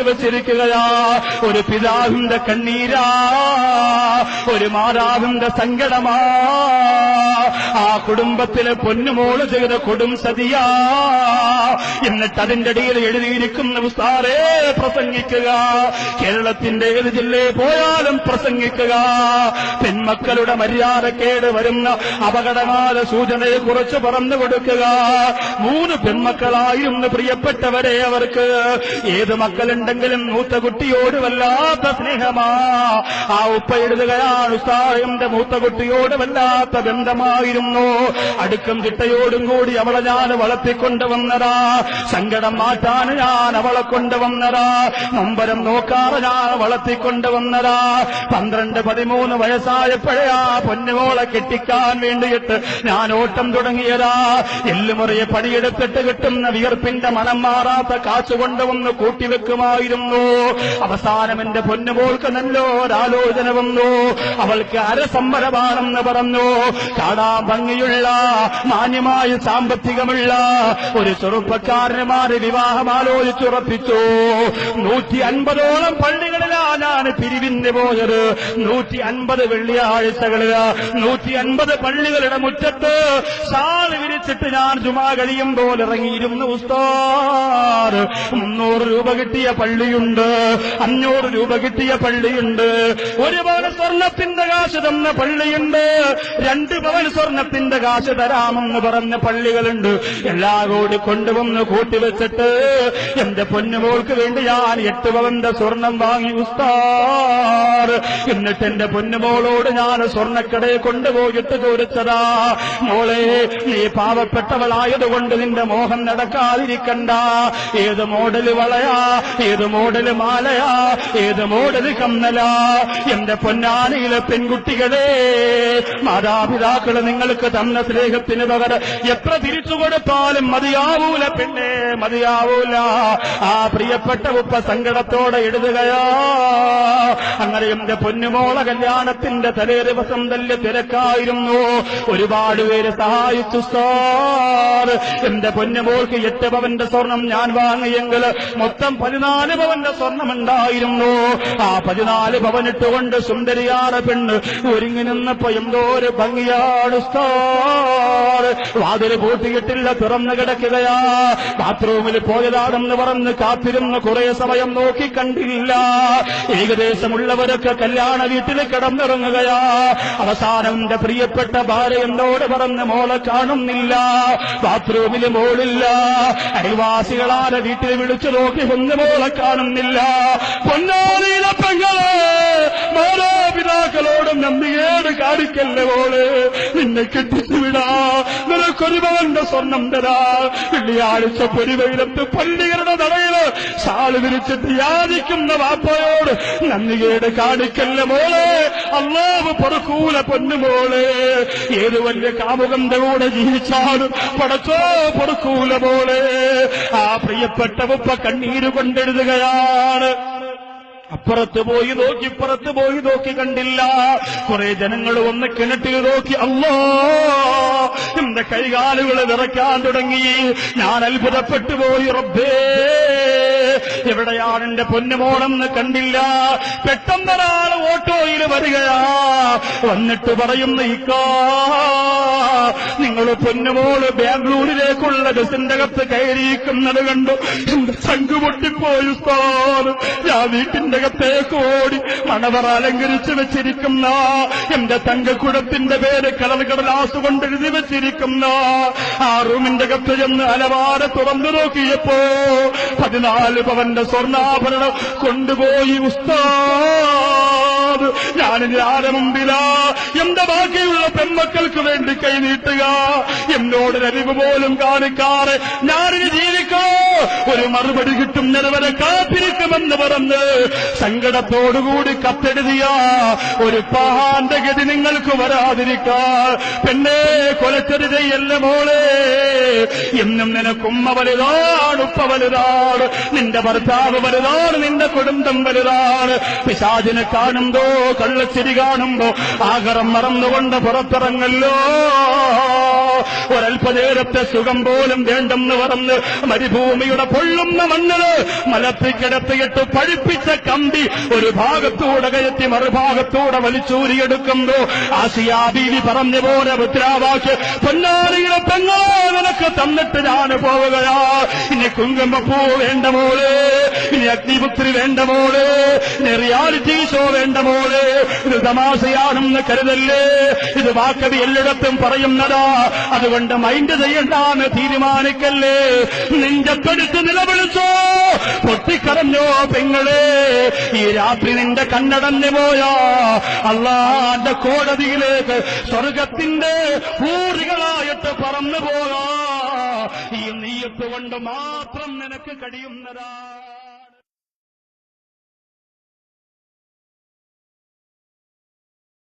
വെച്ചിരിക്കുകയാ. ഒരു പിതാവിന്റെ കണ്ണീരാ. ഒരു മാതാവിന്റെ സങ്കടമാ. ആ കുടുംബത്തിലെ പൊന്നുമോൾ ചെയ്ത കൊടും സതിയാ. എന്നിട്ട് അതിന്റെ ഇടയിൽ എഴുതിയിരിക്കുന്ന ഉസ്താറേ പ്രസംഗിക്കുക. കേരളത്തിന്റെ ഏത് ജില്ലയിൽ പോയാലും പ്രസംഗിക്കുക. പെൺമക്കളുടെ മര്യാദക്കേട് വരുന്ന അപകടകാല സൂചനയെ കുറച്ച് പറന്നു കൊടുക്കുക. മൂന്ന് പെൺമക്കളായിരുന്നു പ്രിയപ്പെട്ടവരെ അവർക്ക്. ഏത് മക്കളുണ്ടെങ്കിലും മൂത്ത കുട്ടിയോട് വല്ലാത്ത സ്നേഹമാ. ആ ഉപ്പ എഴുതുകയാണ് ഉസ്താറിന്റെ മൂത്ത കുട്ടിയോട് വല്ലാത്ത ബന്ധമായിരുന്നു അടുക്കും ചിട്ടയോടും കൂടി അവളെ ഞാൻ വളർത്തിക്കൊണ്ടുവന്നതാ. സങ്കടം മാറ്റാൻ ഞാൻ അവളെ കൊണ്ടുവന്നതാ. നമ്പരം നോക്കാതെ ഞാൻ വളർത്തിക്കൊണ്ടുവന്നതാ. പന്ത്രണ്ട് പതിമൂന്ന് വയസ്സായപ്പോഴേ ആ പൊന്നുമോളെ കെട്ടിക്കാൻ വേണ്ടിയിട്ട് ഞാൻ ഓട്ടം തുടങ്ങിയതാ. എല്ലുമുറിയെ പണിയെടുത്തിട്ട് കിട്ടുന്ന വിയർപ്പിന്റെ മനം മാറാത്ത കാശ് കൊണ്ടുവന്ന് കൂട്ടിവെക്കുമായിരുന്നു അവസാനം എന്റെ പൊന്നുമോൾക്ക് നല്ലൊരാലോചന വന്നു. അവൾക്ക് അരസമ്മരമാണെന്ന് പറഞ്ഞു. കാണാൻ ഭംഗിയുള്ള മാന്യമായ സാമ്പത്തികമുള്ള ഒരു ചെറുപ്പക്കാരനുമാര് വിവാഹം ആലോചിച്ചുറപ്പിച്ചു. നൂറ്റി അൻപതോളം പള്ളികളിലാണ് പിരിവിന് പോയത്. നൂറ്റി അൻപത് വെള്ളിയാഴ്ചകളിൽ നൂറ്റി അൻപത് പള്ളികളുടെ മുറ്റത്ത് ഷാൾ വിരിച്ചിട്ട് ഞാൻ ജുമാ കഴിയുമ്പോൾ ഇറങ്ങിയിരുന്നു ഉസ്താദ്. മുന്നൂറ് രൂപ കിട്ടിയ പള്ളിയുണ്ട്. അഞ്ഞൂറ് രൂപ കിട്ടിയ പള്ളിയുണ്ട്. ഒരു പവൻ സ്വർണത്തിന്റെ കാശ് തന്ന പള്ളിയുണ്ട്. രണ്ട് പവൻ സ്വർണത്തിന്റെ കാശ് തരാമെന്ന് പറഞ്ഞ പള്ളികളുണ്ട്. എല്ലാ കൂടി കൊണ്ടുവന്ന് കൂട്ടിവെച്ചിട്ട് എന്റെ പൊന്നുമോൾക്ക് വേണ്ടി ഞാൻ എട്ട് പവന്റെ സ്വർണം വാങ്ങി എന്നിട്ട് എന്റെ പൊന്നുമോളോട് ഞാൻ സ്വർണക്കടയെ കൊണ്ടുപോയിട്ട് ചോദിച്ചതാ മോളെ നീ പാവപ്പെട്ടവളായതുകൊണ്ട് നിന്റെ മോഹം നടക്കാതിരിക്കണ്ട. ഏത് മോഡൽ വളയാ? ഏത് മോഡൽ മാലയാ? ഏത് മോഡൽ കമ്മലാ? എന്റെ പൊന്നാനിയിലെ പെൺകുട്ടികളെ മാതാപിതാക്കൾ നിങ്ങൾക്ക് തന്ന സ്നേഹത്തിന് പകരം എത്ര തിരിച്ചു കൊടുത്താലും മതിയാവൂല പെണ്ണെ മതിയാവൂല. ആ പ്രിയപ്പെട്ട ഉപ്പ സങ്കടത്തോടെ എഴുതുകയാ. അങ്ങനെ എന്റെ പൊന്നുമോള കല്യാണത്തിന്റെ തലേ ദിവസം തന്നെ തിരക്കായിരുന്നു. ഒരുപാട് പേര് സഹായിച്ചു സാർ. എന്റെ പൊന്നുമോൾക്ക് എട്ട് പവന്റെ സ്വർണം ഞാൻ വാങ്ങിയെങ്കിൽ മൊത്തം പതിനാല് പവന്റെ സ്വർണം ഉണ്ടായിരുന്നു ആ പതിനാല് പവനിട്ടുകൊണ്ട് സുന്ദരിയാറ പെണ്ണ് ഒരുങ്ങി നിന്നപ്പോ എന്തോ ഒരു ഭംഗിയാണ് വാതിൽ പൂട്ടിയിട്ടില്ല തുറന്നു കിടക്കുകയാ. ബാത്റൂമിൽ പോയതാണെന്ന് പറഞ്ഞ് കാത്തിരുന്ന് കുറെ സമയം നോക്കി കണ്ടില്ല. ഏകദേശമുള്ളവരൊക്കെ കല്യാണ വീട്ടിൽ കിടന്നിറങ്ങുകയാ. അവസാനം എന്റെ പ്രിയപ്പെട്ട ഭാര്യ എന്നോട് പറഞ്ഞ് മോളെ കാണുന്നില്ല ബാത്റൂമിൽ മോളില്ല. അയൽവാസികളാരെ വീട്ടിൽ വിളിച്ചു നോക്കി ഒന്ന് മോളെ കാണുന്നില്ല. പൊന്നാനീല പെങ്ങളെ മാതാപിതാക്കളോടും നന്ദിയേട് കാണിക്കല്ലേ ഓൾ നിന്നെ കെട്ടിച്ചു വിടാ. നിനക്കൊരു പവന്റെ സ്വർണം തരാ. വെള്ളിയാഴ്ച പൊരുവയിലത്ത് പള്ളികളുടെ നടയിൽ ഷാൾ വിരിച്ചിട്ട് യാചിക്കുന്ന വാപ്പയോട് നന്ദിയേട് കാണിക്കല്ലേ മോളെ? അള്ളാവ് പൊറുക്കൂല പൊന്നുമോളെ. ഏത് വലിയ കാമുകന്റെ കൂടെ ജീവിച്ചാലും പടച്ചോ പൊറുക്കൂല മോളെ. ആ പ്രിയപ്പെട്ട ഉപ്പ കണ്ണീര് കൊണ്ടെഴുതുകയാണ്. അപ്പുറത്ത് പോയി നോക്കി ഇപ്പുറത്ത് പോയി നോക്കി കണ്ടില്ല. കുറെ ജനങ്ങൾ ഒന്ന് കിണറ്റിൽ നോക്കി അല്ലോ എന്റെ കൈകാലുകൾ വിറയ്ക്കാൻ തുടങ്ങി. ഞാൻ അത്ഭുതപ്പെട്ടു പോയി റബ്ബേ. എവിടെയാണ് എന്റെ പൊന്നുമോണെന്ന് കണ്ടില്ല. പെട്ടെന്നൊരാൾ ഓട്ടോയിൽ വരികയാ. വന്നിട്ട് പറയുന്ന ഇക്കാ നിങ്ങൾ പൊന്നുമോൾ ബാംഗ്ലൂരിലേക്കുള്ള ബസിന്റെ അകത്ത് കയറിയിരിക്കുന്നത് കണ്ടു. എന്റെ ഞാൻ വീട്ടിന്റെ അകത്തേക്ക് ഓടി മണവർ അലങ്കരിച്ചു വെച്ചിരിക്കുന്ന എന്റെ തങ്കക്കുടത്തിന്റെ പേര് കടൽ കടലാസ് കൊണ്ട് എഴുതി വെച്ചിരിക്കുന്ന ആ റൂമിന്റെ അകത്ത് ചെന്ന് അലവാര തുറന്നു നോക്കിയപ്പോ പതിനാല് പവന്റെ സ്വർണാഭരണം കൊണ്ടുപോയി ഉസ്താദ്. ഞാനിനി ആരെ മുമ്പിലാ? എന്റെ ബാക്കിയുള്ള പെൺമക്കൾക്ക് വേണ്ടി കൈനീട്ടുക എന്നോട് അരിവ് പോലും കാണിക്കാറ് ഞാനിനി ജീവിക്കോ ഒരു മറുപടി കിട്ടും നിലവരെ കാത്തിരിക്കുമെന്ന് പറഞ്ഞ് സങ്കടത്തോടുകൂടി കത്തെഴുതിയ ഒരു പാഹാന്റെ ഗതി നിങ്ങൾക്ക് വരാതിരിക്കാൻ. പെണ്ണെ ചെയ്യല്ല മോളെ. എന്നും നിനക്കുമ്മ വലുതാണ് ഉപ്പ വലുതാണ് നിന്റെ ഭർത്താവ് വലുതാണ് നിന്റെ കുടുംബം വലുതാണ്. പിശാചിനെ കാണുമ്പോ കള്ളച്ചിരി കാണുമ്പോ ആകരം മറന്നുകൊണ്ട് പുറത്തിറങ്ങല്ലോ. ഒരൽപ്പനേരത്തെ സുഖം പോലും വേണ്ടെന്ന് പറഞ്ഞ് മരുഭൂമി കോടതിയുടെ പൊള്ളുന്ന മണ്ണിൽ മലത്തിക്കിടത്തിയിട്ട് പഴിപ്പിച്ച കമ്പി ഒരു ഭാഗത്തൂടെ കയറ്റി മറുഭാഗത്തൂടെ വലിച്ചൂരിയെടുക്കുമ്പോ ആസിയാ ബീവി പറഞ്ഞ പോലെ മുദ്രാവാക്യം പൊന്നാലിയുടെ പെങ്ങളെ നിനക്ക് തന്നിട്ട് ഞാൻ പോവുകയാ. ഇനി കുങ്കുമപ്പൂ വേണ്ട മോളെ ഇനി അഗ്നിപുത്രി വേണ്ട മോളെ ഇനി റിയാലിറ്റി ഷോ വേണ്ട മോളെ. ഇത് തമാശയാണെന്ന് കരുതല്ലേ? ഇത് വാക്കവി എല്ലായിടത്തും പറയുന്നതാ. അതുകൊണ്ട് മൈൻഡ് ചെയ്യണ്ടാന്ന് തീരുമാനിക്കല്ലേ? നെഞ്ചത്തെടുത്ത് നിലവിളിച്ചോ? പൊട്ടിക്കരഞ്ഞോ പെങ്ങളെ? ഈ രാത്രി നിന്റെ കണ്ണടഞ്ഞു പോയാ. അള്ളാന്റെ കോടതിയിലേക്ക് സ്വർഗത്തിന്റെ പൂറികളായിട്ട് പറന്നു പോകാ ഈ നീയത്ത് കൊണ്ട് മാത്രം നിനക്ക് കഴിയുന്നതാ.